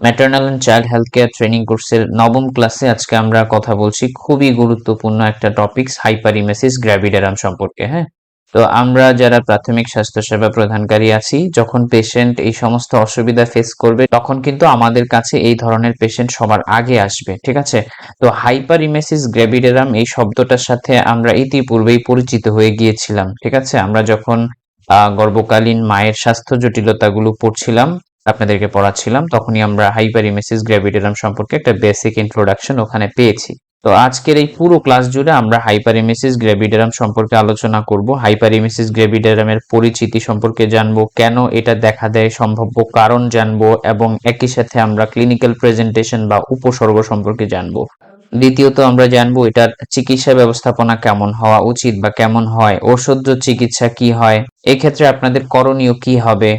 Maternal and child health care training কোর্সের নবম ক্লাসে আজকে আমরা কথা বলছি খুবই গুরুত্বপূর্ণ একটা টপিকস হাইপার ইমেসিস গ্র্যাভিডেরাম সম্পর্কে হ্যাঁ? তো আমরা যারা প্রাথমিক স্বাস্থ্যসেবা প্রদানকারী আছি, যখন পেশেন্ট এই সমস্ত অসুবিধা ফেস করবে, তখন কিন্তু আমাদের কাছে এই ধরনের পেশেন্ট সবার আগে আসবে, ঠিক আছে? তো হাইপার ইমেসিস গ্র্যাভিডেরাম এই শব্দটার সাথে আমরা ইতিপূর্বেই পরিচিত হয়ে গিয়েছিলাম, ঠিক আছে? আমরা যখন গর্ভকালীন মায়ের স্বাস্থ্য জটিলতাগুলো পড়ছিলাম আপনাদেরকে পড়াচ্ছিলাম, তখনই আমরা হাইপার ইমেসিস গ্র্যাভিডেরাম সম্পর্কে একটা বেসিক ইন্ট্রোডাকশন ওখানে পেয়েছি। তো আজকের এই পুরো ক্লাস জুড়ে আমরা হাইপারিমেসিস গ্র্যাভিডেরাম সম্পর্কে আলোচনা করব। হাইপারিমেসিস গ্র্যাভিডেরামের পরিচিতি সম্পর্কে জানব, কেন এটা দেখা দেয়, সম্ভাব্য কারণ জানব, এবং একই সাথে আমরা ক্লিনিক্যাল প্রেজেন্টেশন বা উপসর্গ সম্পর্কে জানব। দ্বিতীয়ত আমরা জানব এটার চিকিৎসা ব্যবস্থাপনা কেমন হওয়া উচিত বা কেমন হয়, ঔষধ চিকিৎসা কি হয়, এক্ষেত্রে আপনাদের করণীয় কি হবে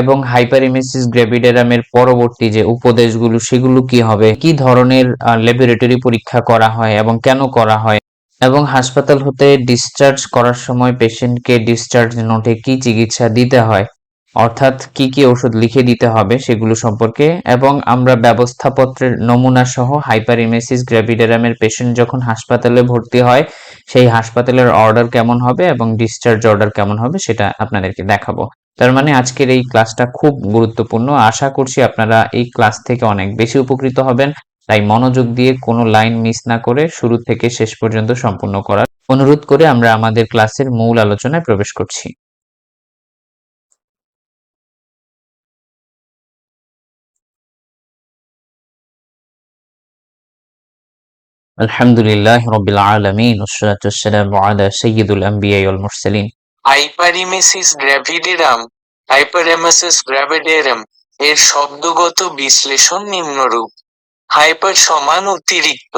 এবং হাইপারিমেসিস গ্র্যাভিডেরামের পরবর্তী যে উপদেশগুলো, সেগুলো কি হবে? কি ধরনের ল্যাবরেটরি পরীক্ষা করা হয় এবং কেন করা হয়? এবং হাসপাতাল হতে ডিসচার্জ করার সময় পেশেন্টকে ডিসচার্জ নোটে কি চিকিৎসা দিতে হয়? অর্থাৎ কি কি ওষুধ লিখে দিতে হবে সেগুলো সম্পর্কে? এবং আমরা ব্যবস্থাপত্রের নমুনা সহ হাইপারিমেসিস গ্র্যাভিডেরামের পেশেন্ট যখন হাসপাতালে ভর্তি হয়, সেই হাসপাতালের অর্ডার কেমন হবে এবং ডিসচার্জ অর্ডার কেমন হবে সেটা আপনাদেরকে দেখাবো। তার মানে আজকের এই ক্লাসটা খুব গুরুত্বপূর্ণ। আশা করছি আপনারা এই ক্লাস থেকে অনেক বেশি উপকৃত হবেন। তাই মনোযোগ দিয়ে কোনো লাইন মিস না করে শুরু থেকে শেষ পর্যন্ত সম্পূর্ণ করার অনুরোধ করে আমরা আমাদের ক্লাসের মূল আলোচনায় প্রবেশ করছি। আলহামদুলিল্লাহ রবিল আলমিন ওয়াসসালামু আলা সাইয়্যিদুল আম্বিয়া মুরসালিন। হাইপারিমেসিস গ্র্যাভিডেরাম হাইপারেমাসিস গ্র্যাভিডেরাম এর শব্দগত বিশ্লেষণ নিম্নরূপ। হাইপার সমান অতিরিক্ত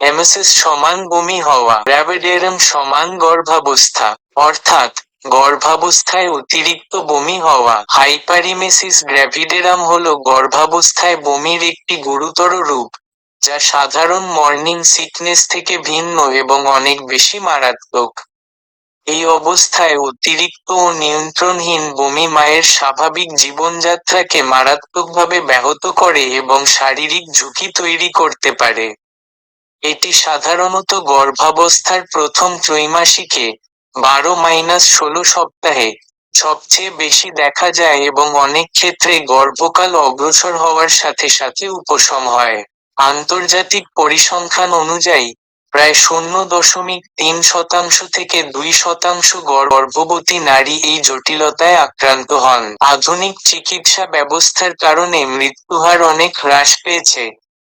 এমেসিস সমান বমি হওয়া গ্র্যাভিডেরাম সমান গর্ভাবস্থা, অর্থাৎ গর্ভাবস্থায় অতিরিক্ত বমি হওয়া। হাইপারিমেসিস গ্র্যাভিডেরাম হল গর্ভাবস্থায় বমির একটি গুরুতর রূপ, যা সাধারণ মর্নিং সিকনেস থেকে ভিন্ন এবং অনেক বেশি মারাত্মক। এই অবস্থায় অতিরিক্ত ও নিয়ন্ত্রণহীন বমি মায়ের স্বাভাবিক জীবনযাত্রাকে মারাত্মকভাবে ব্যাহত করে এবং শারীরিক ঝুঁকি তৈরি করতে পারে। এটি সাধারণত গর্ভাবস্থার প্রথম ত্রৈমাসিকে বারো মাইনাস ষোলো সপ্তাহে সবচেয়ে বেশি দেখা যায় এবং অনেক ক্ষেত্রে গর্ভকাল অগ্রসর হওয়ার সাথে সাথে উপশম হয়। আন্তর্জাতিক পরিসংখ্যান অনুযায়ী প্রায় শূন্য দশমিক তিন শতাংশ থেকে দুই শতাংশ গর্ভবতী নারী এই জটিলতায় আক্রান্ত হন। আধুনিক চিকিৎসা ব্যবস্থার কারণে মৃত্যুহার অনেক হ্রাস পেয়েছে।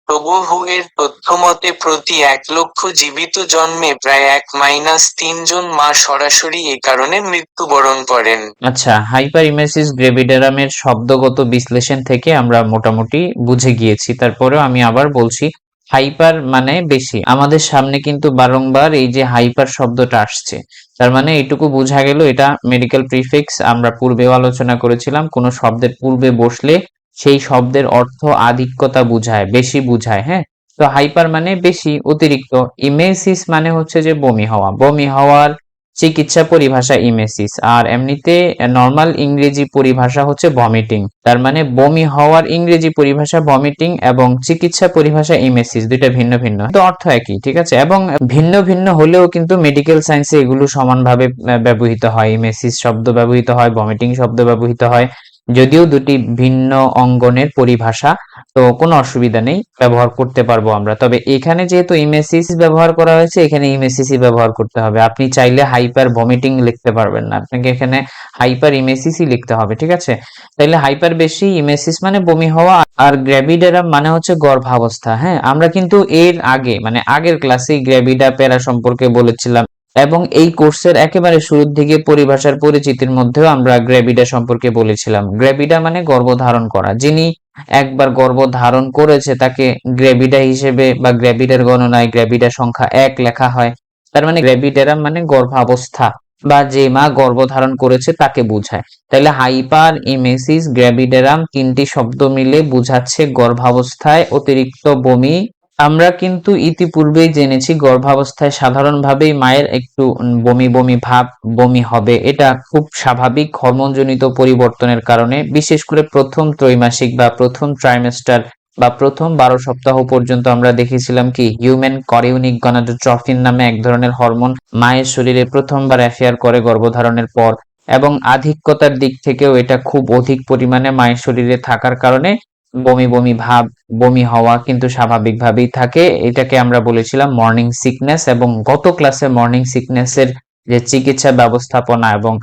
তবুও হু এর তথ্যমতে প্রতি এক লক্ষ জীবিত জন্মে প্রায় এক মাইনাস তিনজন মা সরাসরি এ কারণে মৃত্যুবরণ করেন। আচ্ছা হাইপার ইমেসিস গ্রেভিডেরামের শব্দগত বিশ্লেষণ থেকে আমরা মোটামুটি বুঝে গিয়েছি। তারপরেও আমি আবার বলছি হাইপার মানে বেশি। আমাদের সামনে কিন্তু বারংবার এই যে হাইপার শব্দটা আসছে। তার মানে এটুকু বোঝা গেল, এটা মেডিকেল প্রিফিক্স আমরা পূর্বেও আলোচনা করেছিলাম, কোনো শব্দের পূর্বে বসলে সেই শব্দের অর্থ আধিক্যতা বুঝায়, বেশি বুঝায় হ্যাঁ? তো হাইপার মানে বেশি, অতিরিক্ত। ইমেসিস মানে হচ্ছে যে বমি হওয়া। বমি হওয়ার চিকিৎসা পরিভাষা ইমেসিস। আর এমনিতে নর্মাল ইংরেজি পরিভাষা হচ্ছে ভমিটিং তার মানে বমি হওয়ার ইংরেজি পরিভাষা ভমিটিং এবং চিকিৎসা পরিভাষা ইমেসিস, দুইটা ভিন্ন ভিন্ন। তো অর্থ একই, ঠিক আছে? এবং ভিন্ন ভিন্ন হলেও কিন্তু মেডিকেল সায়েন্সে এগুলো সমানভাবে ব্যবহৃত হয়। ইমেসিস শব্দ ব্যবহৃত হয় ভমিটিং শব্দ ব্যবহৃত হয়। যদিও দুটি ভিন্ন অঙ্গনের পরিভাষা, তো কোনো অসুবিধা নেই, ব্যবহার করতে পারব আমরা। তবে এখানে যেহেতু ইমেসিস ব্যবহার করা হয়েছে, এখানে ইমেসিসই ব্যবহার করতে হবে। আপনি চাইলে হাইপার ভমিটিং লিখতে পারবেন না। আপনাকে এখানে হাইপার ইমেসিসই লিখতে হবে, ঠিক আছে? তাইলে হাইপার বেশি ইমেসিস মানে বমি হওয়া, আর গ্র্যাভিডেরাম মানে হচ্ছে গর্ভাবস্থা হ্যাঁ? আমরা কিন্তু এর আগে মানে আগের ক্লাসে গ্র্যাভিডা প্যারা সম্পর্কে বলেছিলাম এবং এই কোর্সের একেবারে শুরুর দিকে পরিভাষার পরিচিতির মধ্যেও আমরা গ্র্যাভিডা সম্পর্কে বলেছিলাম। গ্র্যাভিডা মানে গর্ভধারণ করা। যিনি একবার গর্ভ ধারণ করেছে, তাকে গ্র্যাভিডা হিসেবে বা গ্র্যাভিডার গণনায় গ্র্যাভিডা সংখ্যা এক লেখা হয়। তার মানে গ্র্যাভিডেরাম মানে গর্ভাবস্থা বা যে মা গর্ভধারণ করেছে তাকে বোঝায়। তাহলে হাইপার ইমেসিস গ্র্যাভিডেরাম তিনটি শব্দ মিলে বুঝাচ্ছে গর্ভাবস্থায় অতিরিক্ত বমি আমরা কিন্তু ইতিপূর্বেই জেনেছি গর্ভাবস্থায় সাধারণভাবেই মায়ের একটু বমি বমি ভাব, বমি হবে। এটা খুব স্বাভাবিক হরমোনজনিত পরিবর্তনের কারণে, বিশেষ করে প্রথম ত্রৈমাসিক বা প্রথম ট্রাইমেস্টার বা প্রথম বারো সপ্তাহ পর্যন্ত আমরা দেখেছিলাম কি হিউম্যান করিউনিক গনাডোট্রফিন নামে এক ধরনের হরমোন মায়ের শরীরে প্রথমবার অ্যাফেয়ার করে গর্ভধারণের পর এবং আধিক্যতার দিক থেকেও এটা খুব অধিক পরিমাণে মায়ের শরীরে থাকার কারণে বমি বমি ভাব, বমি হওয়া কিন্তু স্বাভাবিকভাবেই থাকে। এটাকে আমরা বলেছিলাম মর্নিং সিকনেস এবং গত ক্লাসে মর্নিং সিকনেসের যে চিকিৎসা ব্যবস্থাপনা এবং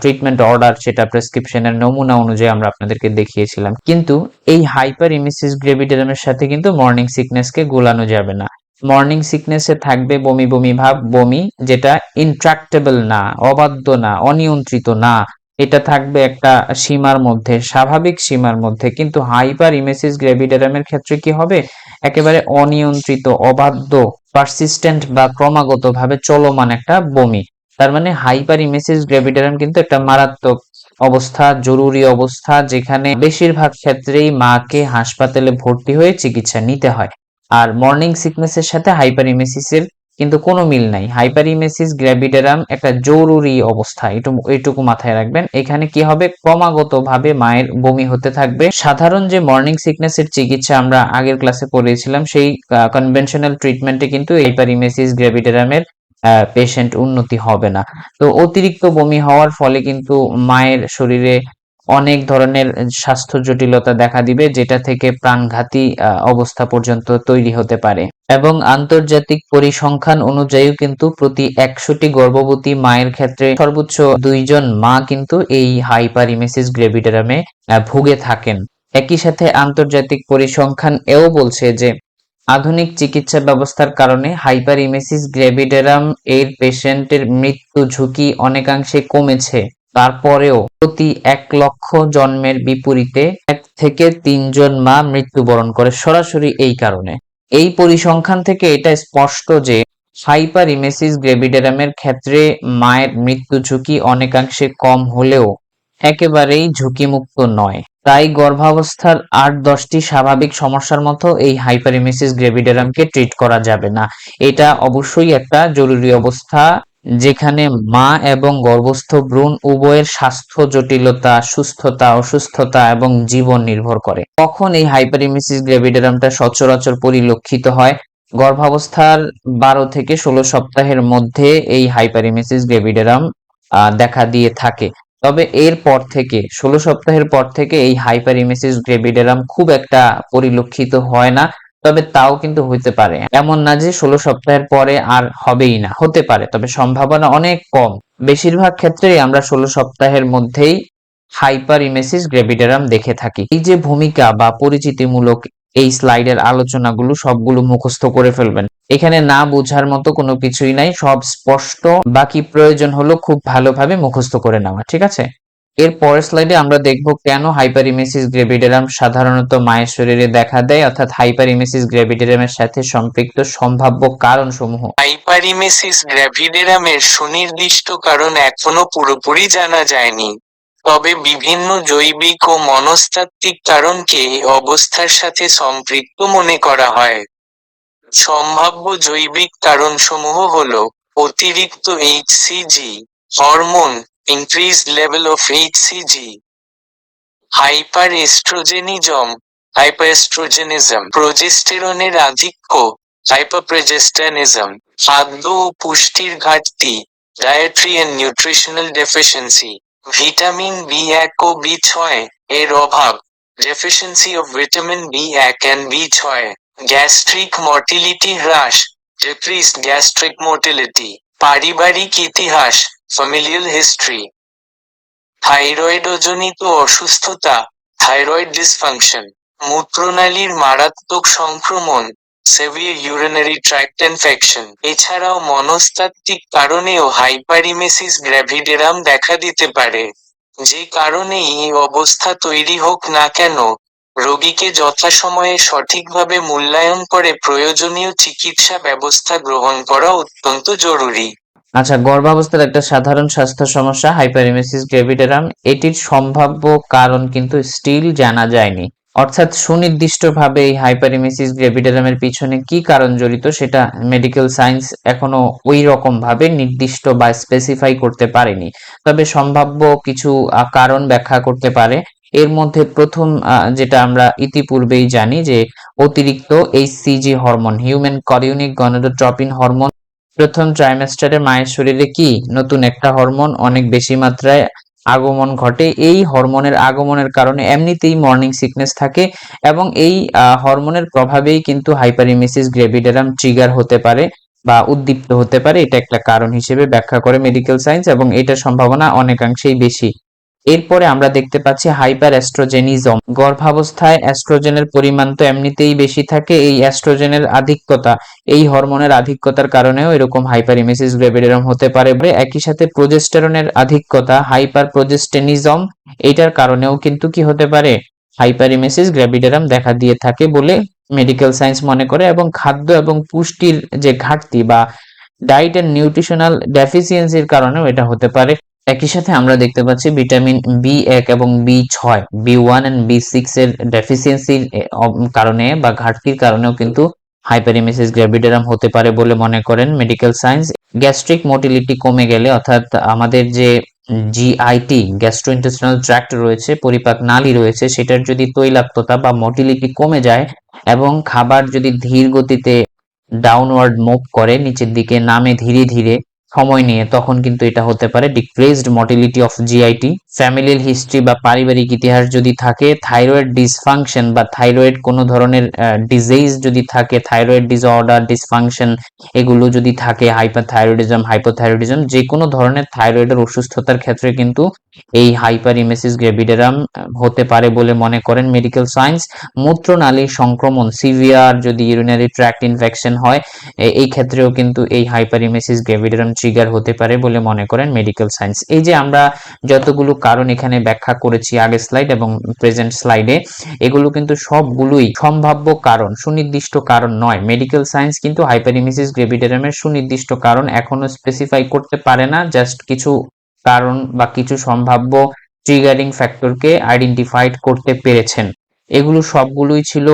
ট্রিটমেন্ট অর্ডার সেটা প্রেসক্রিপশনের নমুনা অনুযায়ী আমরা আপনাদেরকে দেখিয়েছিলাম। কিন্তু এই হাইপার ইমিসিস গ্রেভিডেরামের সাথে কিন্তু মর্নিং সিকনেসকে গোলানো যাবে না। মর্নিং সিকনেসে থাকবে বমি বমি ভাব, বমি যেটা ইনট্রাক্টেবল না, অবাধ্য না, অনিয়ন্ত্রিত না। এটা থাকবে একটা সীমার মধ্যে, স্বাভাবিক সীমার মধ্যে। কিন্তু হাইপার ইমেসিস গ্রেভিডেরামের ক্ষেত্রে কি হবে? একেবারে অনিয়ন্ত্রিত, অবাধ্য পারসিস্টেন্ট বা ক্রমাগতভাবে চলমান একটা বমি। তার মানে হাইপার ইমেসিস গ্রেভিডেরাম কিন্তু একটা মারাত্মক অবস্থা, জরুরি অবস্থা, যেখানে বেশিরভাগ ক্ষেত্রেই মাকে হাসপাতালে ভর্তি হয়ে চিকিৎসা নিতে হয়। আর মর্নিং সিকনেসের সাথে হাইপার ইমেসিসের কিন্তু কোনো মিল নাই। হাইপারিমেসিস গ্র্যাভিডেরাম একটা জরুরি অবস্থা। এটুকু এটুকু মাথায় রাখবেন। এখানে কি হবে? ক্রমাগতভাবে মায়ের বমি হতে থাকবে। সাধারণ যে মর্নিং সিকনেসের চিকিৎসা আমরা আগের ক্লাসে পড়িয়েছিলাম সেই কনভেনশনাল ট্রিটমেন্টে কিন্তু হাইপারিমেসিস গ্র্যাভিডেরামের পেশেন্ট উন্নতি হবে না। তো অতিরিক্ত বমি হওয়ার ফলে কিন্তু মায়ের শরীরে অনেক ধরনের স্বাস্থ্য জটিলতা দেখা দিবে, যেটা থেকে প্রাণঘাতী অবস্থা পর্যন্ত তৈরি হতে পারে। এবং আন্তর্জাতিক পরিসংখ্যান অনুযায়ী কিন্তু প্রতি একশোটি গর্ভবতী মায়ের ক্ষেত্রে সর্বোচ্চ দুইজন মা কিন্তু এই হাইপারিমেসিস গ্রেভিডেরামে আহ, ভুগে থাকেন। একই সাথে আন্তর্জাতিক পরিসংখ্যান এও বলছে যে আধুনিক চিকিৎসা ব্যবস্থার কারণে হাইপারিমেসিস গ্রেভিডেরাম এর পেশেন্টের মৃত্যু ঝুঁকি অনেকাংশে কমেছে। তারপরেও প্রতি এক লক্ষ জন্মের বিপরীতে এক থেকে তিনজন মা মৃত্যুবরণ করে সরাসরি এই কারণে। এই পরিসংখ্যান থেকে এটা স্পষ্ট যে হাইপার ইমেসিস গ্রেভিডেরামের ক্ষেত্রে মায়ের মৃত্যু ঝুঁকি অনেকাংশে কম হলেও একেবারেই ঝুঁকিমুক্ত নয়। তাই গর্ভাবস্থার আট দশটি স্বাভাবিক সমস্যার মতো এই হাইপার ইমেসিস গ্রেভিডেরামকে ট্রিট করা যাবে না। এটা অবশ্যই একটা জরুরি অবস্থা। যেখানে মা এবং গর্ভস্থ ভ্রূণ উভয়ের স্বাস্থ্য, জটিলতা, সুস্থতা, অসুস্থতা এবং জীবন নির্ভর করে। কখন এই হাইপারিমিসিস গ্রেভিডেরামটা সচরাচর পরিলক্ষিত হয় গর্ভাবস্থার বারো থেকে ষোলো সপ্তাহের মধ্যে এই হাইপারিমিসিস গ্রেভিডেরাম দেখা দিয়ে থাকে। তবে এর পর থেকে, ষোলো সপ্তাহের পর থেকে এই হাইপারিমেসিস গ্রেভিডেরাম খুব একটা পরিলক্ষিত হয় না। তবে তাও কিন্তু হইতে পারে। এমন না যে ষোলো সপ্তাহের পরে আর হবেই না, হতে পারে, তবে সম্ভাবনা অনেক কম। বেশিরভাগ ক্ষেত্রেই আমরা ষোলো সপ্তাহের মধ্যেই হাইপার ইমেসিস গ্রেভিডেরাম দেখে থাকি। এই যে ভূমিকা বা পরিচিতিমূলক এই স্লাইডের আলোচনাগুলো সবগুলো মুখস্থ করে ফেলবেন। এখানে না বোঝার মতো কোনো কিছুই নাই, সব স্পষ্ট। বাকি প্রয়োজন হলো খুব ভালোভাবে মুখস্থ করে নেওয়া, ঠিক আছে? এর পরের স্লাইডে আমরা দেখব কেন হাইপারিমেসিস গ্রেভিডেরাম সাধারণত মায়ের শরীরে দেখা দেয়, অর্থাৎ হাইপারিমেসিস গ্রেভিডেরামের সাথে সম্পৃক্ত সম্ভাব্য কারণসমূহ। হাইপারিমেসিস গ্র্যাভিডেরামের সুনির্দিষ্ট কারণ এখনও পুরোপুরি জানা যায়নি। তবে বিভিন্ন জৈবিক ও মনস্তাত্ত্বিক কারণকে অবস্থার সাথে সম্পৃক্ত মনে করা হয়। সম্ভাব্য জৈবিক কারণসমূহ হল অতিরিক্ত HCG hormone increase level of HCG hyper estrogenism hyperestrogenism প্রজেস্টেরনের আধিক্য হাইপারপ্রেজেস্টানিজম খাদ্য ও পুষ্টির ঘাটতি dietary and nutritional deficiency vitamin B এক ও বি ছয় এর অভাব ডেফিসিয়েন্সি অফ ভিটামিন বি এক অ্যান্ড বি ছয় গ্যাস্ট্রিক মর্টিলিটি হ্রাস ডিক্রিসড গ্যাস্ট্রিক মোটিলিটি পারিবারিক ইতিহাস ফ্যামিলিয়াল হিস্ট্রি থাইরয়েডজনিত অসুস্থতা থাইরয়েড ডিসফাংশন মূত্রনালীর মারাত্মক সংক্রমণ সেভিয়ার ইউরিনারি ট্র্যাক্ট ইনফেকশন এছাড়াও মনস্তাত্ত্বিক কারণেও হাইপারিমেসিস গ্র্যাভিডেরাম দেখা দিতে পারে যে কারণে এই অবস্থা তৈরি হোক না কেন রোগীকে যথাসময়ে সঠিকভাবে মূল্যায়ন করে প্রয়োজনীয় চিকিৎসা ব্যবস্থা গ্রহণ করা অত্যন্ত জরুরি আচ্ছা গর্ভাবস্থার একটা সাধারণ স্বাস্থ্য সমস্যা হাইপারিমেসিস গ্রেভিডেরাম এটির সম্ভাব্য কারণ কিন্তু স্টিল জানা যায়নি। অর্থাৎ সুনির্দিষ্টভাবে এই হাইপারিমেসিস গ্রেভিডারামের পিছনে কি কারণ জড়িত সেটা মেডিকেল সায়েন্স এখনও ওই রকম ভাবে নির্দিষ্ট বা স্পেসিফাই করতে পারেনি। তবে সম্ভাব্য কিছু কারণ ব্যাখ্যা করতে পারে। এর মধ্যে প্রথম যেটা আমরা ইতিপূর্বেই জানি যে অতিরিক্ত HCG hormone human chorionic gonadotropin hormone প্রথম ট্রাইমেস্টারে মায়ের শরীরে কি নতুন একটা হরমোন অনেক বেশি মাত্রায় আগমন ঘটে? এই হরমোনের আগমনের কারণে এমনিতেই মর্নিং সিকনেস থাকে এবং এই হরমোনের প্রভাবেই কিন্তু হাইপারিমিসিস গ্রেভিডেরাম ট্রিগার হতে পারে বা উদ্দীপ্ত হতে পারে। এটা একটা কারণ হিসেবে ব্যাখ্যা করে মেডিকেল সায়েন্স এবং এটার সম্ভাবনা অনেকাংশেই বেশি। এরপরে আমরা দেখতে পাচ্ছি হাইপার অ্যাস্ট্রোজেনিজম গর্ভাবস্থায় অ্যাস্ট্রোজেনের পরিমাণ তো এমনিতেই বেশি থাকে, এই অ্যাস্ট্রোজেনের আধিক্যতা, এই হরমোনের আধিক্যতার কারণেও এরকম হাইপারিমেসিস গ্রেভিডারাম হতে পারে। একই সাথে প্রোজেস্টেরনের আধিক্যতা হাইপার প্রোজেস্টেনিজম এটার কারণেও কিন্তু কি হতে পারে? হাইপারিমেসিস গ্রেভিডারাম দেখা দিয়ে থাকে বলে মেডিকেল সায়েন্স মনে করে এবং খাদ্য এবং পুষ্টির যে ঘাটতি বা ডায়েট এন্ড নিউট্রিশনাল ডেফিসিয়েন্সির কারণেও এটা হতে পারে। একই সাথে আমরা দেখতে পাচ্ছি ভিটামিন বি এক এবং বি ছয় B one and B six এর ডেফিসিয়েন্সির কারণে বা ঘাটতির কারণেও কিন্তু হাইপারিমেসিস গ্র্যাভিডারাম হতে পারে বলে মনে করেন মেডিকেল সায়েন্স গ্যাস্ট্রিক মোটিলিটি কমে গেলে অর্থাৎ আমাদের যে জিআইটি গ্যাস্ট্রোইন্টেস্টিনাল ট্র্যাক্ট রয়েছে, পরিপাক নালী রয়েছে, সেটার যদি তৈলাক্ততা বা মোটিলিটি কমে যায় এবং খাবার যদি ধীর গতিতে ডাউনওয়ার্ড মুভ করে, নিচের দিকে নামে ধীরে ধীরে সময় নিয়ে, তখন কিন্তু এটা হতে পারে ডিক্রিজড মটিলিটি অফ জিআইটি ফ্যামিলির হিস্ট্রি বা পারিবারিক ইতিহাস যদি থাকে থাইরয়েড ডিসফাংশন বা থাইরয়েড কোনো ধরনের ডিজিজ যদি থাকে থাইরয়েড ডিসঅর্ডার ডিসফাংশন এগুলো যদি থাকে হাইপারথাইরয়েডিজম হাইপোথাইরয়েডিজম যে কোনো ধরনের থাইরয়েডের অসুস্থতার ক্ষেত্রে কিন্তু এই হাইপার ইমেসিস গ্রেভিডারাম হতে পারে বলে মনে করেন মেডিকেল সায়েন্স মূত্রনালীর সংক্রমণ সিভিয়ার যদি ইউরিনারি ট্র্যাক্ট ইনফেকশন হয় এই ক্ষেত্রেও কিন্তু এই হাইপারিমেসিস গ্রেভিডারাম ট্রিগার হতে পারে বলে মনে করেন মেডিকেল সায়েন্স এই যে আমরা যতগুলো কারণ এখানে ব্যাখ্যা করেছি আগের স্লাইড এবং প্রেজেন্ট স্লাইডে এগুলো কিন্তু সবগুলোই সম্ভাব্য কারণ, সুনির্দিষ্ট কারণ নয়। মেডিকেল সায়েন্স কিন্তু হাইপারিমেসিস গ্রেভিডারামের সুনির্দিষ্ট কারণ এখনও স্পেসিফাই করতে পারে না জাস্ট কিছু কারণ বা কিছু সম্ভাব্য ট্রিগারিং ফ্যাক্টরকে আইডেন্টিফাইড করতে পেরেছেন। এগুলো সবগুলোই ছিল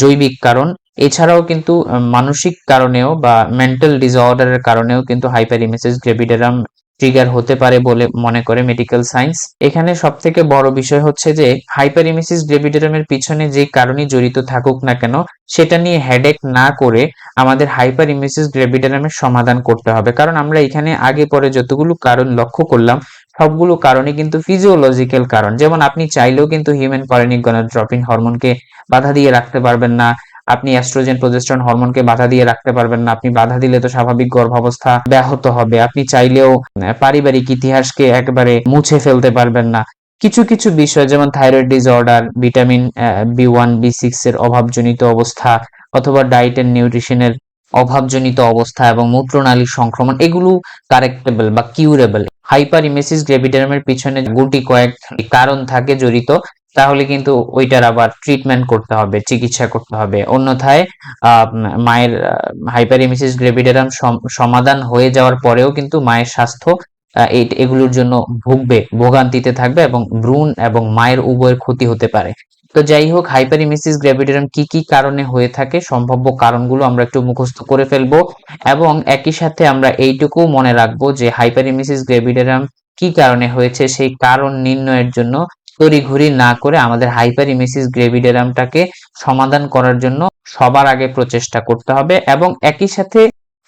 জৈবিক কারণ। এছাড়াও কিন্তু মানসিক কারণেও বা মেন্টাল ডিসঅর্ডারের কারণেও কিন্তু হাইপারিমেসিস গ্রেভিডারাম ট্রিগার হতে পারে বলে মনে করে মেডিকেল সায়েন্স এখানে সব থেকে বড় বিষয় হচ্ছে যে হাইপার হাইপারিমেসিস গ্রেভিডারামের পিছনে যে কারণই জড়িত থাকুক না কেন, সেটা নিয়ে হেডেক না করে আমাদের হাইপার হাইপারিমেসিস গ্রেভিডারামের সমাধান করতে হবে। কারণ আমরা এখানে আগে পরে যতগুলো কারণ লক্ষ্য করলাম, সবগুলো কারণে কিন্তু ফিজিওলজিক্যাল কারণ। যেমন আপনি চাইলেও কিন্তু হিউম্যান করেনিক গনাড্রপিন হরমোনকে বাধা দিয়ে রাখতে পারবেন না। আপনি অ্যাস্ট্রোজেন প্রজেস্টরন হরমোনকে বাধা দিয়ে রাখতে পারবেন না। আপনি বাধা দিলে তো স্বাভাবিক গর্ভাবস্থা ব্যাহত হবে। আপনি চাইলেও পারিবারিক ইতিহাসকে একবারে মুছে ফেলতে পারবেন না। কিছু কিছু বিষয় যেমন thyroid disorder vitamin B one B six এর অভাবজনিত অবস্থা অথবা ডায়েট এন্ড নিউট্রিশনের অভাবজনিত অবস্থা এবং মূত্রনালীর সংক্রমণ, এগুলো কারেক্টেবল বা কিউরেবল হাইপার ইমেসিস গ্রেভিডারামের পিছনে গুটি কয়েক কারণ থাকে জড়িত। তাহলে কিন্তু ওইটার আবার ট্রিটমেন্ট করতে হবে, চিকিৎসা করতে হবে। অন্যথায় মায়ের হাইপার ইমেসিস গ্রেভিডারাম সমাধান হয়ে যাওয়ার পরেও কিন্তু মায়ের স্বাস্থ্য এগুলোর জন্য ভুগবে, ভোগান্তিতে থাকবে এবং ভ্রূণ এবং মায়ের উভয়ের ক্ষতি হতে পারে। তো যাই হোক হাইপারিমেসিস গ্রেভিডারাম কি কি কারণে হয়ে থাকে, সম্ভাব্য কারণগুলো আমরা একটু মুখস্থ করে ফেলব এবং একই সাথে আমরা এইটুকু মনে রাখব যে হাইপারিমেসিস গ্রেভিডারাম কি কারণে হয়েছে, সেই কারণ নির্ণয়ের জন্য তড়িঘড়ি না করে আমাদের হাইপারিমেসিস গ্রেভিডারামটাকে সমাধান করার জন্য সবার আগে প্রচেষ্টা করতে হবে এবং একই সাথে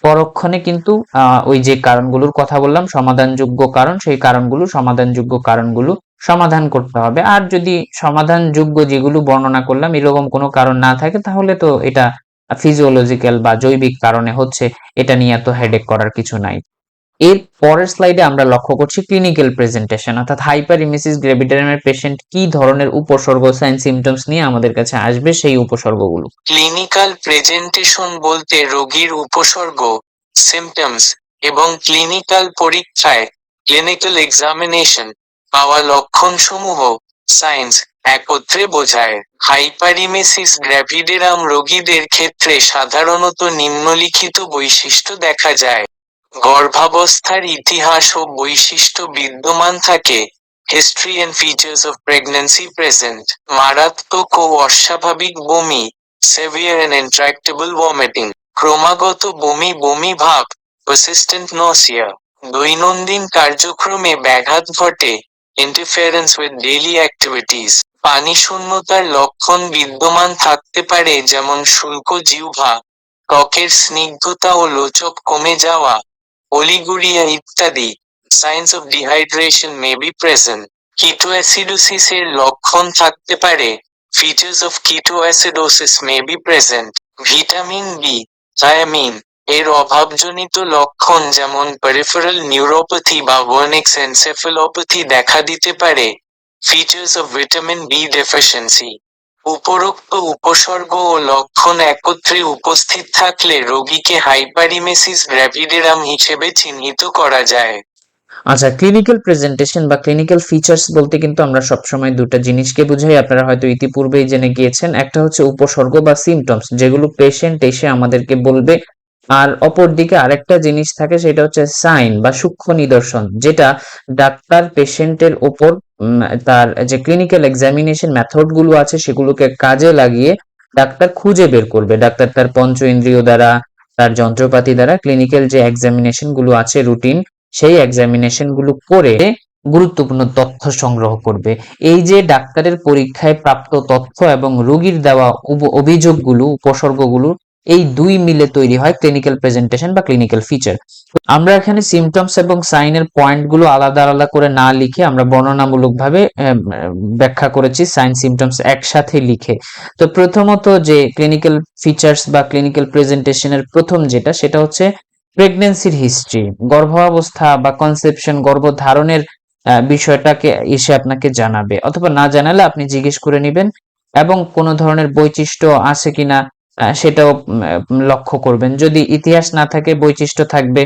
পরক্ষণে কিন্তু ওই যে কারণগুলোর কথা বললাম, সমাধানযোগ্য কারণ, সেই কারণগুলো, সমাধানযোগ্য কারণগুলো সমাধান করতে হবে। আর যদি সমাধানযোগ্য যেগুলো বর্ণনা করলাম, এরকম কোনো কারণ না থাকে, তাহলে তো এটা ফিজিওলজিক্যাল বা জৈবিক কারণে হচ্ছে, এটা নিয়ে এত হেডেক করার কিছু নাই। এর পরের স্লাইডে আমরা লক্ষ্য করছি ক্লিনিক্যাল প্রেজেন্টেশন অর্থাৎ হাইপার ইমেসিস গ্রেভিডারামের পেশেন্ট কি ধরনের উপসর্গ সাইন সিমটমস নিয়ে আমাদের কাছে আসবে সেই উপসর্গগুলো। ক্লিনিক্যাল প্রেজেন্টেশন বলতে রোগীর উপসর্গ সিমটমস এবং ক্লিনিক্যাল পরীক্ষায় ক্লিনিক্যাল এক্সামিনেশন পাওয়া লক্ষণসমূহ সাইন্স একত্রে বোঝায়। হাইপারিমেসিস গ্র্যাভিডেরাম রোগীদের ক্ষেত্রে সাধারণত নিম্নলিখিত বৈশিষ্ট্য দেখা যায়। গর্ভাবস্থার ইতিহাস ও বৈশিষ্ট্য বিদ্যমান থাকে। History and features of pregnancy present মারাত্মক ও অস্বাভাবিক বমি সেভিয়ার অ্যান্ড ইন্ট্রাক্টেবল ভমিটিং ক্রমাগত বমি বমি ভাব, persistent nausea দৈনন্দিন কার্যক্রমে ব্যাঘাত ঘটে। ইন্টারফারেন্স উইথ ডেইলি অ্যাক্টিভিটিস পানি শূন্যতার লক্ষণ বিদ্যমান থাকতে পারে, যেমন শুল্ক জিহ্বা, ত্বকের স্নিগ্ধতা ও লোচক কমে যাওয়া অলিগুড়িয়া ইত্যাদি। Signs of dehydration may be present ketoacidosis এর লক্ষণ থাকতে পারে। Features of ketoacidosis may be present vitamin B thiamine এর অভাবজনিত লক্ষণ যেমন পেরিফেরাল নিউরোপ্যাথি বা ভার্নিক্স এনসেফেলোপ্যাথি দেখা দিতে পারে। Features of vitamin B deficiency উপরোক্ত উপসর্গ ও লক্ষণ একত্রে উপস্থিত থাকলে রোগীকে হাইপারিমেসিস গ্র্যাভিডেরাম হিসেবে চিহ্নিত করা যায়। আচ্ছা ক্লিনিক্যাল প্রেজেন্টেশন বা ক্লিনিক্যাল ফিচার্স বলতে কিন্তু আমরা সবসময় দুটো জিনিসকে বুঝাই। আপনারা হয়তো ইতিপূর্বেই জেনে গিয়েছেন, একটা হচ্ছে উপসর্গ বা সিমটমস যেগুলো পেশেন্ট এসে আমাদেরকে বলবে আর অপরদিকে আরেকটা জিনিস থাকে, সেটা হচ্ছে সাইন বা সূক্ষ্ম নিদর্শন, যেটা ডাক্তার পেশেন্টের ওপর তার যে ক্লিনিক্যাল এক্সামিনেশন মেথডগুলো আছে, সেগুলোকে কাজে লাগিয়ে ডাক্তার খুঁজে বের করবে। ডাক্তার তার পঞ্চ ইন্দ্রিয় দ্বারা, তার যন্ত্রপাতি দ্বারা ক্লিনিক্যাল যে এক্সামিনেশনগুলো আছে রুটিন সেই এক্সামিনেশনগুলো করে গুরুত্বপূর্ণ তথ্য সংগ্রহ করবে। এই যে ডাক্তারের পরীক্ষায় প্রাপ্ত তথ্য এবং রোগীর দেওয়া অভিযোগগুলো, উপসর্গগুলো এই দুই মিলে তৈরি হয় ক্লিনিক্যাল প্রেজেন্টেশন বা ক্লিনিক্যাল ফিচার আমরা এখানে সিমটমস এবং সাইনের পয়েন্টগুলো আলাদা আলাদা করে না লিখে আমরা বর্ণনামূলকভাবে ব্যাখ্যা করেছি সাইন সিমটমস একসাথে লিখে। তো প্রথমত যে ক্লিনিক্যাল ফিচার্স বা ক্লিনিক্যাল প্রেজেন্টেশনের প্রথম যেটা, সেটা হচ্ছে প্রেগনেন্সির হিস্ট্রি গর্ভাবস্থা বা কনসেপশন গর্ভধারণের বিষয়টাকে এসে আপনাকে জানাবে। অথবা না জানালে আপনি জিজ্ঞেস করে নেবেন, এবং কোনো ধরনের বৈশিষ্ট্য আছে কিনা সেটাও লক্ষ্য করবেন। যদি ইতিহাস না থাকে, বৈশিষ্ট্য থাকবে।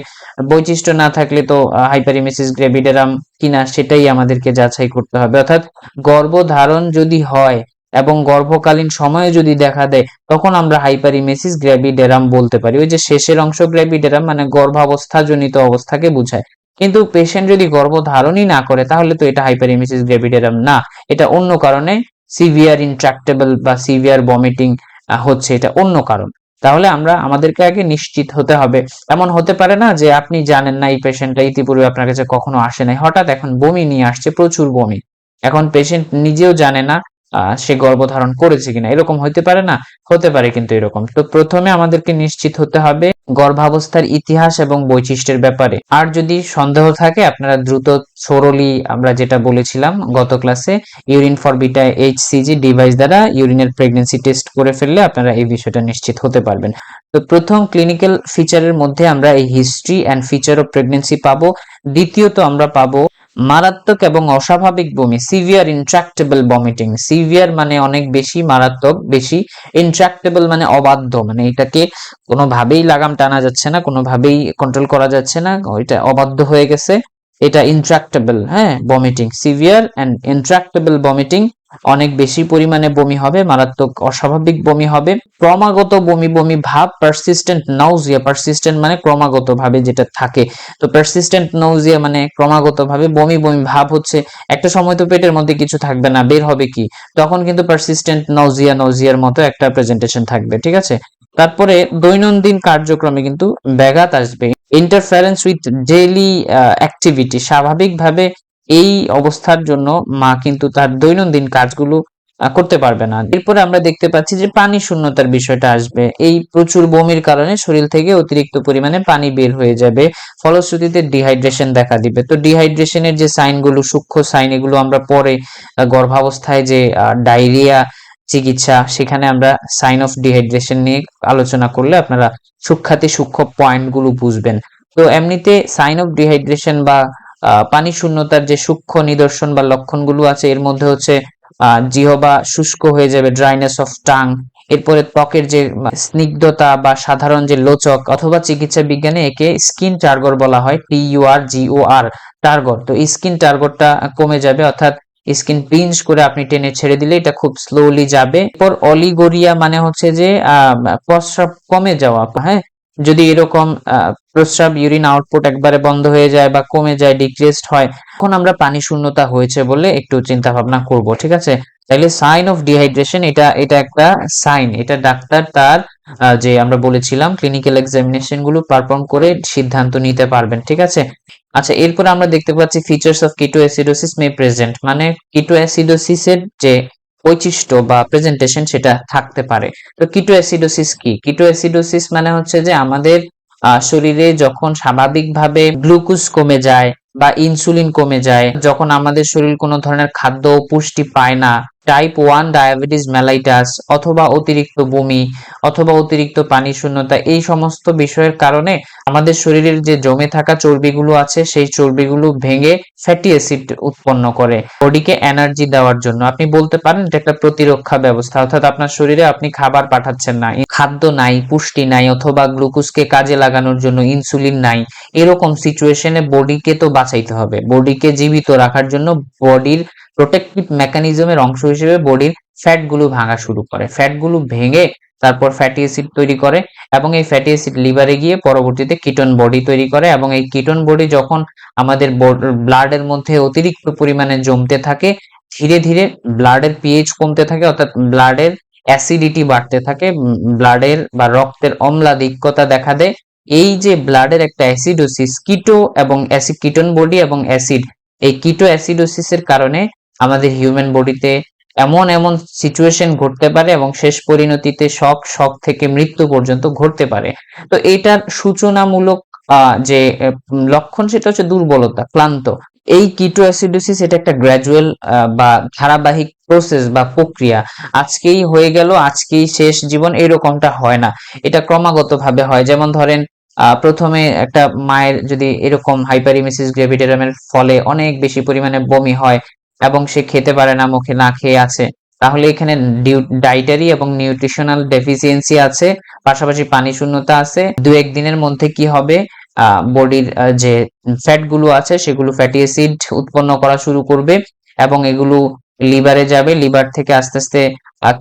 বৈশিষ্ট্য না থাকলে তো হাইপারিমেসিস গ্রেভিডেরাম কিনা সেটাই আমাদেরকে যাচাই করতে হবে। অর্থাৎ গর্ভধারণ যদি হয় এবং গর্ভকালীন সময়ে যদি দেখা দেয়, তখন আমরা হাইপারিমেসিস গ্র্যাভিডেরাম বলতে পারি। ওই যে শেষের অংশ গ্র্যাভিডেরাম মানে গর্ভাবস্থা জনিত অবস্থাকে বোঝায়। কিন্তু পেশেন্ট যদি গর্ভধারণই না করে, তাহলে তো এটা হাইপারিমেসিস গ্র্যাভিডেরাম না। এটা অন্য কারণে সিভিয়ার ইনট্রাক্টেবল বা সিভিয়ার ভমিটিং হচ্ছে এটা অন্য কারণ। তাহলে আমরা, আমাদেরকে আগে নিশ্চিত হতে হবে। এমন হতে পারে না যে আপনি জানেন না এই পেশেন্টটা ইতিপূর্বে আপনার কাছে কখনো আসে নাই। হঠাৎ এখন বমি নিয়ে আসছে, প্রচুর বমি। এখন পেশেন্ট নিজেও জানে না সে গর্ভধারণ করেছে কিনা। এরকম হতে পারে না? হতে পারে কিন্তু এরকম। তো প্রথমে আমাদেরকে নিশ্চিত হতে হবে গর্ভাবস্থার ইতিহাস এবং বৈশিষ্ট্যের ব্যাপারে। আর যদি সন্দেহ থাকে, আপনারা দ্রুত সোরলি আমরা যেটা বলেছিলাম গত ক্লাসে urine for beta HCG device দ্বারা ইউরিনের প্রেগনেন্সি টেস্ট করে ফেললে আপনারা এই বিষয়টা নিশ্চিত হতে পারবেন। তো প্রথম ক্লিনিক্যাল ফিচারের মধ্যে আমরা এই history and feature of pregnancy পাবো। দ্বিতীয়ত আমরা পাবো মারাত্মক এবং অস্বাভাবিক বমি সিভিয়ার ইনট্রাক্টেবল বমিটিং সিভিয়ার মানে অনেক বেশি, মারাত্মক বেশি। ইনট্রাক্টেবল মানে অবাধ্য মানে এটাকে কোনোভাবেই লাগাম টানা যাচ্ছে না, কোনোভাবেই কন্ট্রোল করা যাচ্ছে না এটা অবাধ্য হয়ে গেছে। এটা ইনট্রাক্টেবল হ্যাঁ vomiting severe and intractable vomiting অনেক বেশি পরিমাণে বমি হবে, মারাত্মক অস্বাভাবিক বমি হবে। ক্রমাগত বমি বমি ভাব পারসিস্টেন্ট নাউজিয়া পারসিস্টেন্ট মানে ক্রমাগত ভাবে যেটা থাকে। তো পারসিস্টেন্ট নাউজিয়া মানে ক্রমাগত ভাবে বমি বমি ভাব হচ্ছে। একটা সময় তো পেটের মধ্যে কিছু থাকবে না, বের হবে কি? তখন কিন্তু পারসিস্টেন্ট নাউজিয়া নাউজিয়ার মতো একটা প্রেজেন্টেশন থাকবে, ঠিক আছে? তারপরে দৈনন্দিন কার্যক্রমে কিন্তু ব্যাঘাত আসবে। ইন্টারফারেন্স উইথ ডেইলি অ্যাক্টিভিটি স্বাভাবিকভাবে এই অবস্থার জন্য মা কিন্তু তার দৈনন্দিন কাজগুলো করতে পারবে না। এরপরে আমরা দেখতে পাচ্ছি যে পানি শূন্যতার বিষয়টা আসবে। এই প্রচুর বমির কারণে শরীর থেকে অতিরিক্ত পরিমাণে পানি বের হয়ে যাবে। ফলশ্রুতিতে ডিহাইড্রেশন দেখা দিবে। তো ডিহাইড্রেশনের যে সাইনগুলো, সূক্ষ্ম সাইন, এগুলো আমরা পরে গর্ভাবস্থায় যে ডায়রিয়া চিকিৎসা, সেখানে আমরা সাইন অফ ডিহাইড্রেশন নিয়ে আলোচনা করলে আপনারা সূক্ষাতি সূক্ষ্ম পয়েন্টগুলো বুঝবেন। তো এমনিতে সাইন অফ ডিহাইড্রেশন বা পানি শূন্যতার যে সূক্ষ্ম নিদর্শন বা লক্ষণগুলো আছে, এর মধ্যে হচ্ছে জিহবা শুষ্ক হয়ে যাবে ড্রাইনেস অফ টাং এরপরে ত্বকের যে স্নিগ্ধতা বা সাধারণ যে লোচক অথবা চিকিৎসা বিজ্ঞানে একে স্কিন টার্গর বলা হয় টি ইউ আর জি ও আর টার্গর। তো স্কিন টার্গরটা কমে যাবে, অর্থাৎ স্কিন পিঞ্চ করে আপনি টেনে ছেড়ে দিলে এটা খুব স্লোলি যাবে। এরপর অলিগোরিয়া মানে হচ্ছে যে প্রস্রাব কমে যাওয়া হ্যাঁ? যদি এরকম প্রস্রাব ইউরিন আউটপুট একবারে বন্ধ হয়ে যায় বা কমে যায় ডিক্রিজড হয়, তখন আমরা পানি শূন্যতা হয়েছে বলে একটু চিন্তা ভাবনা করব, ঠিক আছে? তাহলে সাইন অফ ডিহাইড্রেশন এটা এটা একটা সাইন এটা ডাক্তার তার যে আমরা বলেছিলাম ক্লিনিক্যাল এক্সামিনেশনগুলো পারফর্ম করে সিদ্ধান্ত নিতে পারবেন, ঠিক আছে? আচ্ছা এরপরে আমরা দেখতে পাচ্ছি features of ketoacidosis may present মানে কিটো অ্যাসিডোসিসের যে বৈশিষ্ট্য বা প্রেজেন্টেশন সেটা থাকতে পারে। তো কিটো অ্যাসিডোসিস কি? কিটো অ্যাসিডোসিস মানে হচ্ছে যে আমাদের শরীরে যখন স্বাভাবিকভাবে গ্লুকোজ কমে যায় বা ইনসুলিন কমে যায়, যখন আমাদের শরীর কোনো ধরনের খাদ্য পুষ্টি পায় না টাইপ ওয়ান ডায়াবেটিস মেলাইটাস অথবা অতিরিক্ত বমি অথবা অতিরিক্ত পানি শূন্যতা, এই সমস্ত বিষয়ের কারণে আমাদের শরীরের যে জমে থাকা চর্বিগুলো আছে, সেই চর্বিগুলো ভেঙে ফ্যাটি অ্যাসিড উৎপন্ন করে বডিকে এনার্জি দেওয়ার জন্য। আপনি বলতে পারেন এটা একটা প্রতিরক্ষা ব্যবস্থা, অর্থাৎ আপনার শরীরে আপনি খাবার পাঠাচ্ছেন না, খাদ্য নাই, পুষ্টি নাই, অথবা গ্লুকোজকে কাজে লাগানোর জন্য ইনসুলিন নাই, এরকম সিচুয়েশনে বডিকে তো বাঁচাইতে হবে। বডিকে জীবিত রাখার জন্য বডির প্রোটেক্টিভ মেকানিজমের অংশ হিসেবে বডির ফ্যাটগুলো ভাঙা শুরু করে। ফ্যাটগুলো ভেঙে তারপর ফ্যাটি অ্যাসিড তৈরি করে এবং এই ফ্যাটি অ্যাসিড লিভারে গিয়ে পরবর্তীতে কিটোন বডি তৈরি করে এবং এই কিটোন বডি যখন আমাদের ব্লাডের মধ্যে অতিরিক্ত পরিমাণে জমতে থাকে, ধীরে ধীরে ব্লাডের পিএইচ কমতে থাকে, অর্থাৎ ব্লাডের অ্যাসিডিটি বাড়তে থাকে ব্লাডের বা রক্তের অম্লাধিক্যতা দেখা দেয়। এই যে ব্লাডের একটা অ্যাসিডোসিস কিটো এবং অ্যাসিড কিটোন বডি এবং অ্যাসিড এই কিটো অ্যাসিডোসিসের কারণে আমাদের হিউম্যান বডিতে এমন এমন সিচুয়েশন ঘটতে পারে এবং শেষ পরিণতিতে শক শক থেকে মৃত্যু পর্যন্ত ঘটতে পারে। তো এটার সূচনামূলক যে লক্ষণ সেটা হচ্ছে দুর্বলতা, ক্লান্ত। এই কিটো অ্যাসিডোসিস এটা একটা গ্র্যাজুয়াল বা ধারাবাহিক প্রসেস বা প্রক্রিয়া। আজকেই হয়ে গেল, আজকেই শেষ জীবন, এরকমটা হয় না। এটা ক্রমাগত ভাবে হয়। যেমন ধরেন প্রথমে একটা মায়ের যদি এরকম হাইপারিমেসিস গ্রেভিডেরামের ফলে অনেক বেশি পরিমাণে বমি হয় এবং সে খেতে পারে না, মুখে না খেয়ে আছে। তাহলে এখানে ডাইটারি এবং নিউট্রিশনাল ডেফিসিয়েন্সি আছে, পাশাপাশি পানি শূন্যতা আছে। দু একদিনের মধ্যে কি হবে? বডির যে ফ্যাটগুলো আছে, সেগুলো ফ্যাটি অ্যাসিড উৎপন্ন করা শুরু করবে এবং এগুলো লিভারে যাবে। লিভার থেকে আস্তে আস্তে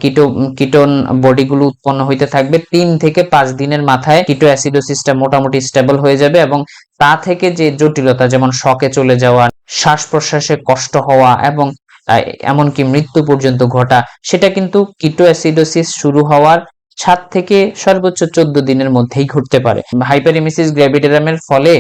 কিটো কিটোন বডিগুলো উৎপন্ন হইতে থাকবে। তিন থেকে পাঁচ দিনের মাথায় কিটো অ্যাসিডোসিসটা মোটামুটি স্টেবল হয়ে যাবে এবং তা থেকে যে জটিলতা, যেমন শকে চলে যাওয়া শ্বাস প্রশ্বাসে কষ্ট হওয়া এবং এমনকি মৃত্যু পর্যন্ত ঘটা, সেটা কিন্তু কিটো অ্যাসিডোসিস শুরু হওয়ার সাত থেকে সর্বোচ্চ চোদ্দ দিনের মধ্যেই ঘটতে পারে। হাইপারিমেসিস গ্র্যাভিডেরামের ফলে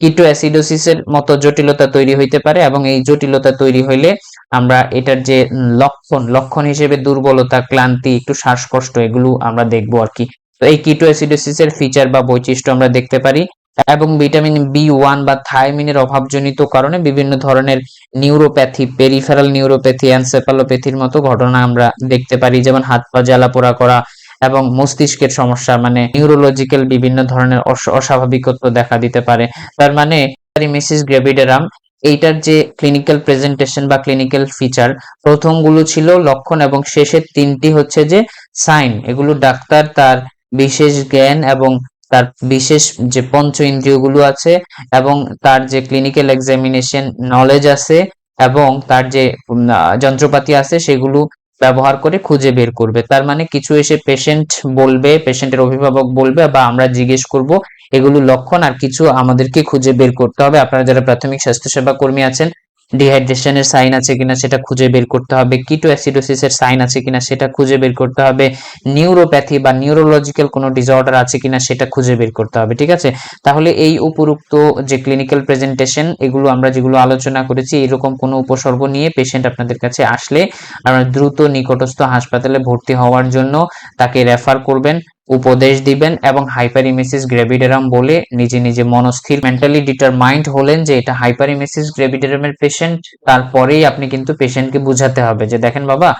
কিটো অ্যাসিডোসিসের মতো জটিলতা তৈরি হইতে পারে এবং এই জটিলতা তৈরি হইলে আমরা এটার যে লক্ষণ লক্ষণ হিসেবে দুর্বলতা, ক্লান্তি, একটু শ্বাসকষ্ট, এগুলো আমরা দেখব আর কি। তো এই কিটো অ্যাসিডোসিসের ফিচার বা বৈশিষ্ট্য আমরা দেখতে পারি। এবং ভিটামিন বি ওয়ান বা থাইমিনের অভাবজনিত কারণে বিভিন্ন ধরনের নিউরোপ্যাথি পেরিফেরাল নিউরোপ্যাথি এনসেফালোপ্যাথির মতো ঘটনা আমরা দেখতে পারি, যেমন হাত পা জ্বালা পোড়া করা এবং মস্তিষ্কের সমস্যা মানে নিউরোলজিক্যাল বিভিন্ন ধরনের অস- অস্বাভাবিকত্ব দেখা দিতে পারে। তার মানে মিসিস গ্রেভিডেরাম, এইটার যে ক্লিনিক্যাল প্রেজেন্টেশন বা ক্লিনিক্যাল ফিচার প্রথমগুলো ছিল লক্ষণ এবং শেষের তিনটি হচ্ছে যে সাইন এগুলো ডাক্তার তার বিশেষ জ্ঞান এবং তার বিশেষ যে পঞ্চ ইন্দ্রিয়গুলো আছে এবং তার যে ক্লিনিক্যাল এক্সামিনেশন নলেজ আছে এবং তার যে যন্ত্রপাতি আছে সেগুলো ব্যবহার করে খুঁজে বের করবে। তার মানে কিছু এসে পেশেন্ট বলবে পেশেন্টের অভিভাবক বলবে বা আমরা জিজ্ঞেস করব, এগুলো লক্ষণ আর কিছু আমাদেরকে খুঁজে বের করতে হবে। আপনারা যারা প্রাথমিক স্বাস্থ্যসেবা কর্মী আছেন ডিহাইড্রেশনের সাইন আছে কিনা সেটা খুঁজে বের করতে হবে কিটো অ্যাসিডোসিসের সাইন আছে কিনা সেটা খুঁজে বের করতে হবে নিউরোপ্যাথি বা নিউরোলজিক্যাল কোনো ডিসঅর্ডার আছে কিনা সেটা খুঁজে বের করতে হবে, ঠিক আছে? তাহলে এই উপরোক্ত যে ক্লিনিক্যাল প্রেজেন্টেশন এগুলো আমরা যেগুলো আলোচনা করেছি এরকম কোনো উপসর্গ নিয়ে পেশেন্ট আপনাদের কাছে আসলে আপনারা দ্রুত নিকটস্থ হাসপাতালে ভর্তি হওয়ার জন্য তাকে রেফার করবেন। উপদেশ দিবেন এবং হাইপারিমেসিস গ্রেভিডেরাম বলে নিজে নিজে মনস্থির মেন্টালি ডিটারমাইন্ড হলেন যে এটা হাইপারিমেসিস গ্রেভিডেরামের পেশেন্ট, তারপরেই আপনি কিন্তু পেশেন্টকে বুঝাতে হবে যে দেখেন বাবা,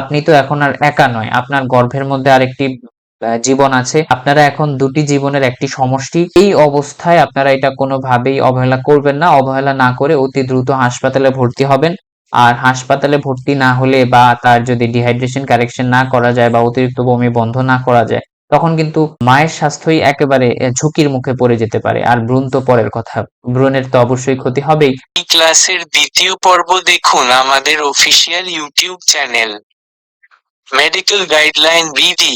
আপনি তো এখন আর একা নয়, আপনার গর্ভের মধ্যে আরেকটি জীবন আছে, আপনারা এখন দুটি জীবনের একটি সমষ্টি, এই অবস্থায় আপনারা এটা কোনোভাবেই অবহেলা করবেন না, অবহেলা না করে অতি দ্রুত হাসপাতালে ভর্তি হবেন। আর হাসপাতালে ভর্তি না হলে বা তার যদি ডিহাইড্রেশন কারেকশন না করা যায় বা অতিরিক্ত বমি বন্ধ না করা যায় তখন কিন্তু মায়ের স্বাস্থ্যই একেবারে ঝুঁকির মুখে পড়ে যেতে পারে। আর ভ্রূণ তো পরের কথা। ভ্রূণের তো অবশ্যই ক্ষতি হবেই। এই ক্লাসের দ্বিতীয় পর্ব দেখুন আমাদের official YouTube channel. Medical guideline BD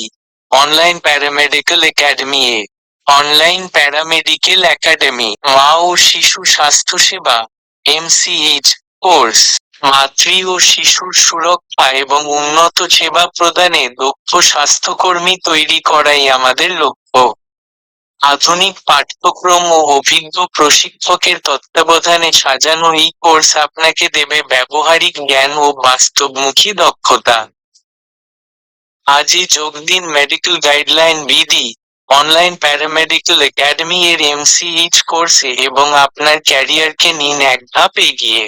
online paramedical academy এ, অনলাইন প্যারামেডিকেল একাডেমি, মা ও শিশু স্বাস্থ্যসেবা এমসিএইচ কোর্স। মাতৃ ও শিশুর সুরক্ষা এবং উন্নত সেবা প্রদানে দক্ষ স্বাস্থ্যকর্মী তৈরি করাই আমাদের লক্ষ্য। আধুনিক পাঠ্যক্রম ও অভিজ্ঞ প্রশিক্ষকের তত্ত্বাবধানে সাজানো এই কোর্স আপনাকে দেবে ব্যবহারিক জ্ঞান ও বাস্তবমুখী দক্ষতা। আজই যোগ দিন medical guideline BD online paramedical academy এর এমসিএইচ কোর্সে এবং আপনার ক্যারিয়ারকে নিন এক ধাপ এগিয়ে।